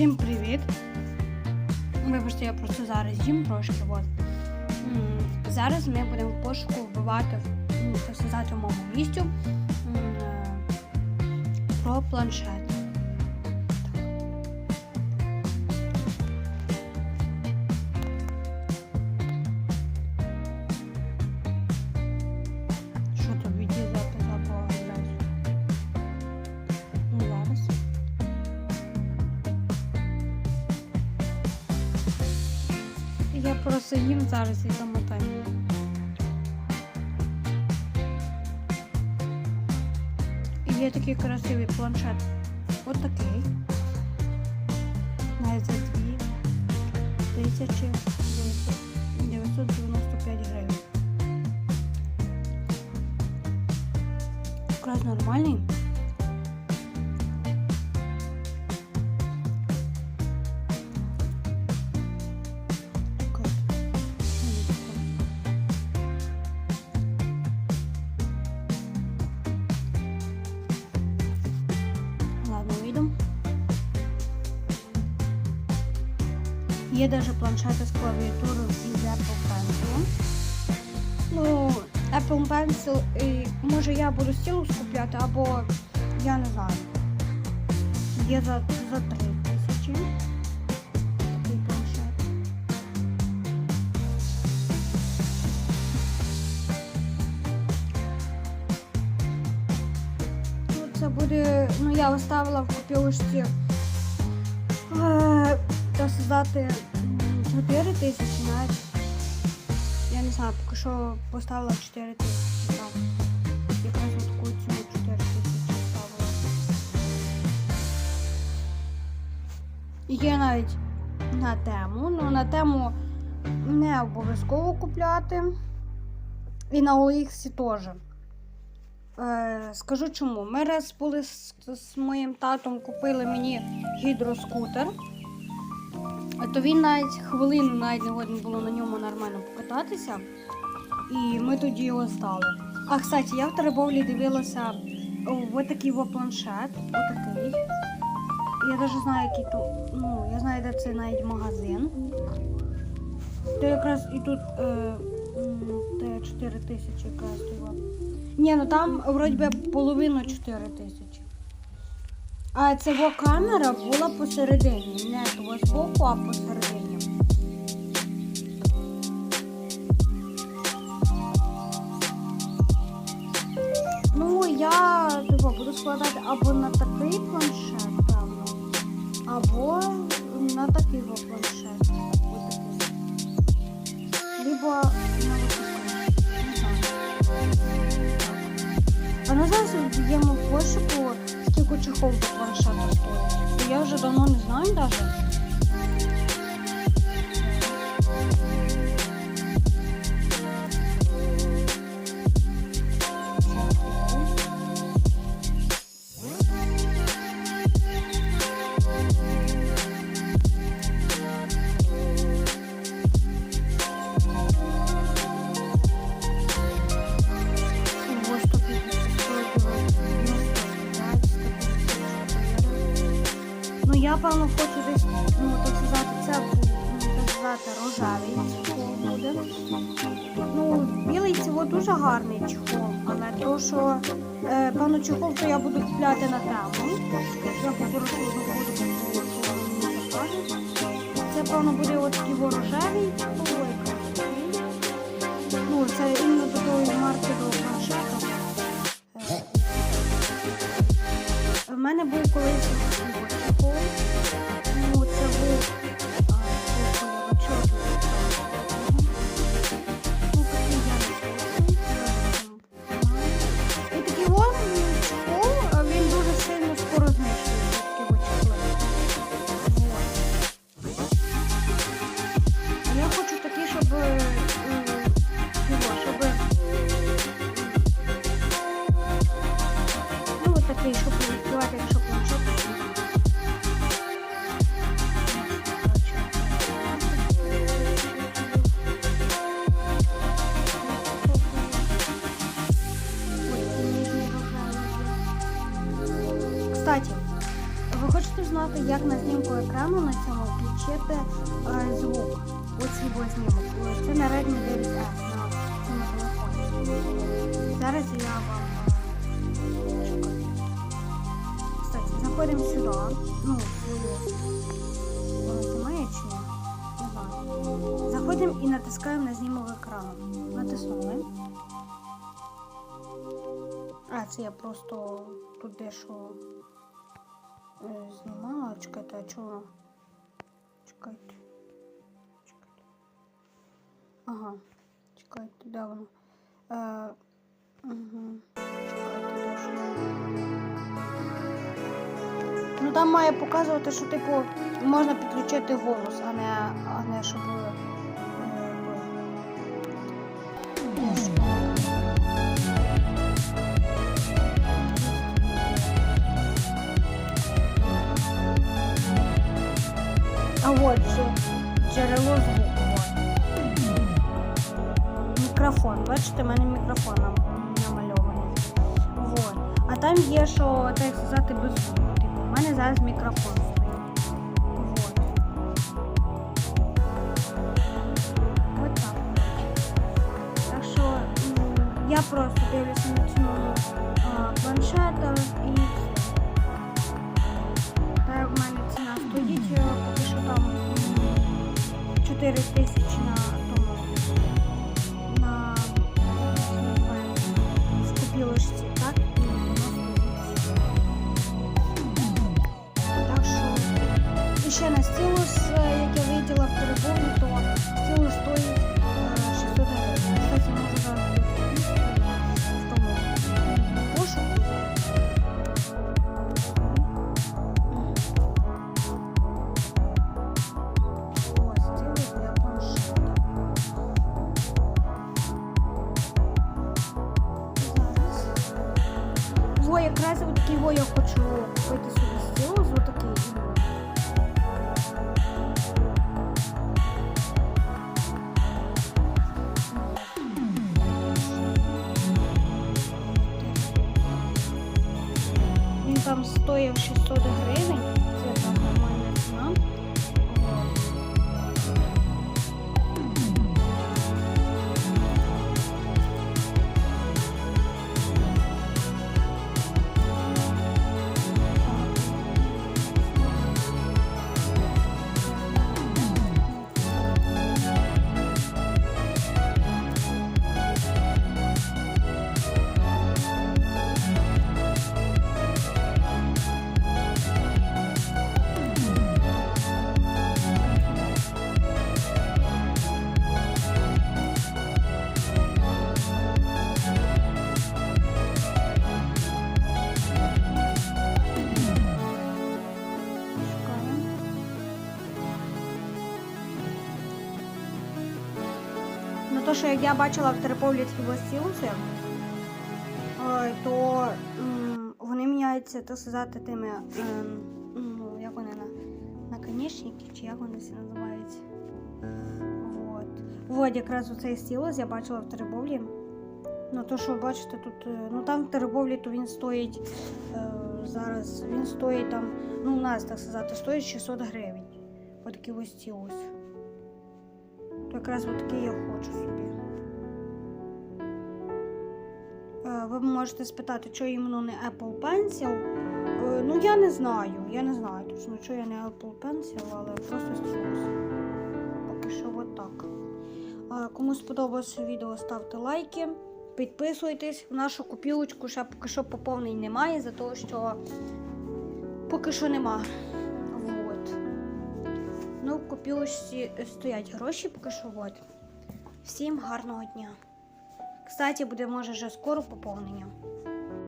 Всім привіт! Вибачте, я просто зараз їм трошки. От. Зараз ми будемо в пошуку вбивати, сказати, в моєму місцю е, про планшет. Просто їм зараз і замотаю. Є такий красивий планшет. От такий. Навіть за 2995 гривень. Якраз нормальний. Є даже планшети з клавіатурою із Apple Pencil. Ну, Apple Pencil, і, може я буду стілус купляти, або я не знаю. Є за, за 3 тисячі. Такий планшет. Ну, це буде, ну я оставила в копілочці е, так 4 тисячі навіть. Я не знаю, поки що поставила 4 тисячі. Якраз на таку ціну 4 тисячі ставила. Є навіть на тему. Ну, на тему не обов'язково купляти. І на OX теж. Е, скажу чому. Ми раз були з, з моїм татом купили мені гідроскутер. А То він навіть хвилину навіть не годен було на ньому нормально покататися. І ми тоді його здали. А кстати, я в Теребовлі дивилася ось такий планшет. Отакий. Я навіть знаю, який тут. Ну, я знаю, де це навіть магазин. То якраз і тут е, м, 4 тисячі якраз. Ні, ну там вроді половину 4 тисячі. А цього камера була посередині. Не того збоку, а посередині. Ну, я типу, буду складати або на такий планшет, певно, або на такий планшет. Либо на отакий. Не. А на зараз вб'ємо в пошуку, скільки хов планшета стоїть. Я вже давно не знаю навіть. Ну я певно хочу десь, ну так сказати, це ну, так рожевий чехол буде. Ну, білий цього дуже гарний чехол, але то, що е, певно чехол, то я буду купляти на тему. Я попрошу буду купувати. Це певно буде от такий во рожевий чехол. ой, красивий. Ну, це іменно до тої марки до планшета. Е, в мене був колись як на знімку екрану на цьому включити е, звук. Ось його знімок. Це на Redmi 9S на цьому телефоні. Зараз я вам чекаю. Кстати, заходимо сюди. Ну? Не знаю. Заходимо і натискаємо на знімок екрану. Натиснули. А, це я просто тут дещо знімала. Чекайте, а чого? Чекайте. Чекайте. Ага. Чекайте, де воно? Е, угу. Чекайте, де? Ну там має показувати, що типу можна підключити голос, а не, а не щоб. е, А от джерело звуку. Мікрофон. Бачите, в мене мікрофон намальований. Вот. А там є, що так сказати, без звуку. Типу, у мене зараз мікрофон стоїть. Вот. От так. Так що я просто дивлюся на ціну а, планшета і 4 тисячі на тому на в так? І. Так що ще на стілус, е, як я виділа в перебові, Во, якраз от його я хочу пойти сюди стілус, вот такий. Він там стоїв 600 гривень, то, що як я бачила в Тернополі стілуси, е, то вони міняються, так сказати, тими, ем, ну, як вони на наконечники, чи як вони це називаються. Вот. Вот якраз оцей стілус я бачила в Теребовлі. Ну то, що бачите, тут, е, ну там в Теребовлі, то він стоїть е, зараз, він стоїть там, ну у нас, так сказати, стоїть 600 гривень. Отакий ось стілус. То якраз отакий я хочу собі. Ви можете спитати, що іменно не Apple Pencil. Е, Ну, я не знаю. Я не знаю точно, що я не Apple Pencil, але просто стілус. Поки що от. Е, Кому сподобалося відео, ставте лайки, підписуйтесь. В нашу купілочку ще поки що поповнень немає, за того, що поки що нема. Вот. Ну, в копілочці стоять гроші поки що. От. Всім гарного дня. Кстати, буде може вже скоро поповнення.